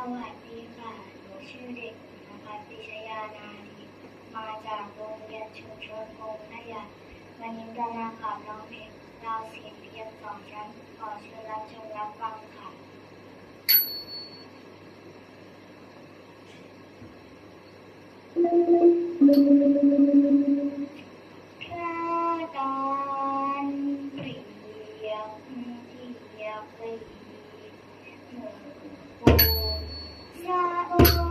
วัสดีค่ะ หนูชื่อเด็กนภัสปิชยานาดีมาจากโรงเรียนชุมชนโคงขยะวันนี้จะมาขับร้องเพลงเราเสียงเพียงสองชั้นขอเชิญรับชมรับฟังค่ะพระการเปรียบเทียบปรีหมู่ปูสะ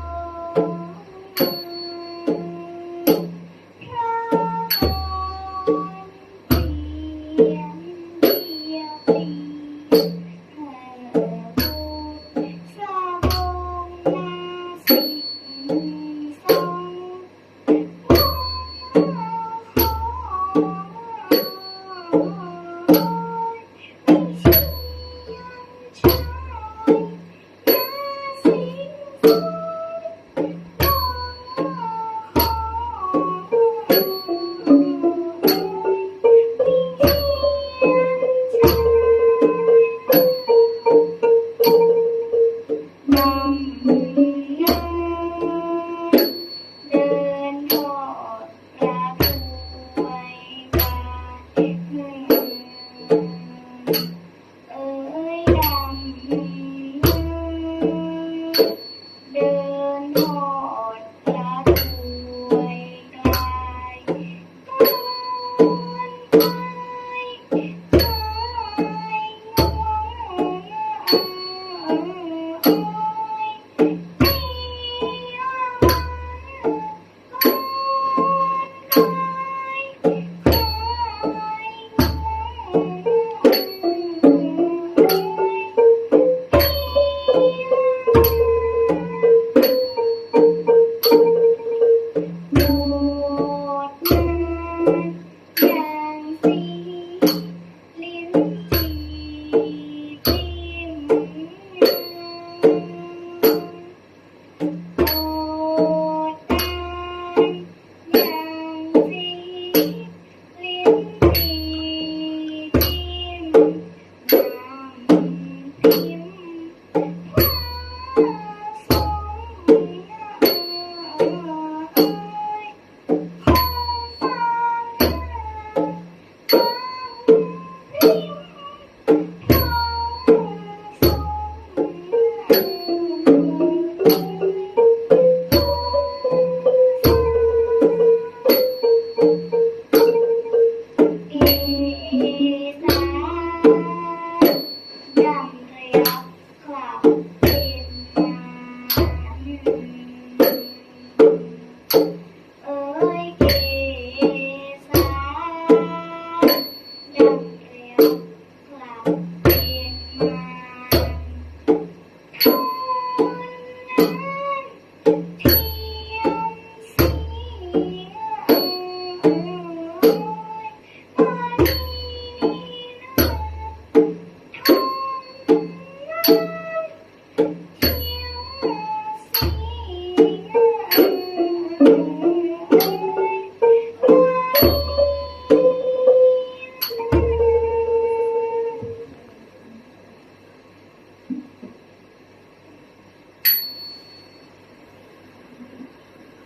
เดิ